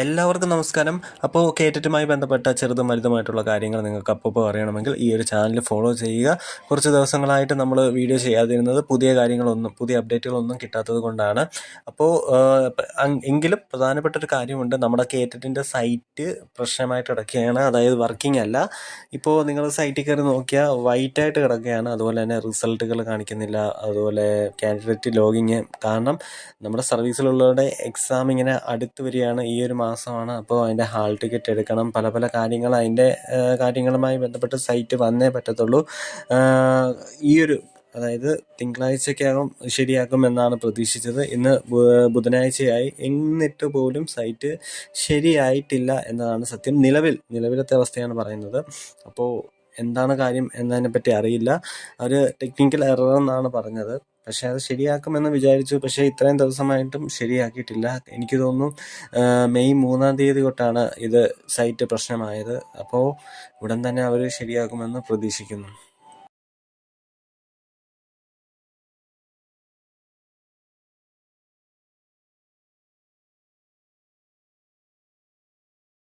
എല്ലാവർക്കും നമസ്കാരം. അപ്പോൾ കേറ്ററ്റുമായി ബന്ധപ്പെട്ട ചെറുതും വലുതുമായിട്ടുള്ള കാര്യങ്ങൾ നിങ്ങൾക്ക് അപ്പോൾ അറിയണമെങ്കിൽ ഈ ഒരു ചാനൽ ഫോളോ ചെയ്യുക. കുറച്ച് ദിവസങ്ങളായിട്ട് നമ്മൾ വീഡിയോ ചെയ്യാതിരുന്നത് പുതിയ കാര്യങ്ങളൊന്നും പുതിയ അപ്ഡേറ്റുകളൊന്നും കിട്ടാത്തത് കൊണ്ടാണ്. അപ്പോൾ എങ്കിലും പ്രധാനപ്പെട്ട ഒരു കാര്യമുണ്ട്. നമ്മുടെ കേറ്ററ്റിന്റെ സൈറ്റ് പ്രശ്നമായിട്ട് കിടക്കുകയാണ്. അതായത് വർക്കിംഗ് അല്ല. ഇപ്പോൾ നിങ്ങൾ സൈറ്റിൽ കയറി നോക്കിയാൽ വൈറ്റായിട്ട് കിടക്കുകയാണ്. അതുപോലെ തന്നെ റിസൾട്ടുകൾ കാണിക്കുന്നില്ല. അതുപോലെ കാൻഡിഡേറ്റ് ലോഗിങ് കാരണം നമ്മുടെ സർവീസിലുള്ളവരുടെ എക്സാം ഇങ്ങനെ അടുത്ത് വരികയാണ്. ഈ ഒരു മാസമാണ്. അപ്പോൾ അതിന്റെ ഹാൾ ടിക്കറ്റ് എടുക്കണം. പല പല കാര്യങ്ങൾ അതിന്റെ കാര്യങ്ങളുമായി ബന്ധപ്പെട്ട് സൈറ്റ് വന്നേ പറ്റത്തുള്ളൂ. ഈ ഒരു അതായത് തിങ്കളാഴ്ചക്കകം ശരിയാക്കുമെന്നാണ് പ്രതീക്ഷിച്ചത്. ഇന്ന് ബുധനാഴ്ചയായി എന്നിട്ട് പോലും സൈറ്റ് ശരിയായിട്ടില്ല എന്നതാണ് സത്യം. നിലവിൽ നിലവിലത്തെ അവസ്ഥയാണ് പറയുന്നത്. അപ്പോൾ എന്താണ് കാര്യം എന്നതിനെപ്പറ്റി അറിയില്ല. അവർ ടെക്നിക്കൽ എറർ എന്നാണ് പറഞ്ഞത്. പക്ഷേ അത് ശരിയാക്കുമെന്ന് വിചാരിച്ചു. പക്ഷേ ഇത്രയും ദിവസമായിട്ടും ശരിയാക്കിയിട്ടില്ല. എനിക്ക് തോന്നുന്നു മെയ് മൂന്നാം തീയതി തൊട്ടാണ് ഇത് സൈറ്റ് പ്രശ്നമായത്. അപ്പോൾ ഉടൻ തന്നെ അവർ ശരിയാക്കുമെന്ന് പ്രതീക്ഷിക്കുന്നു.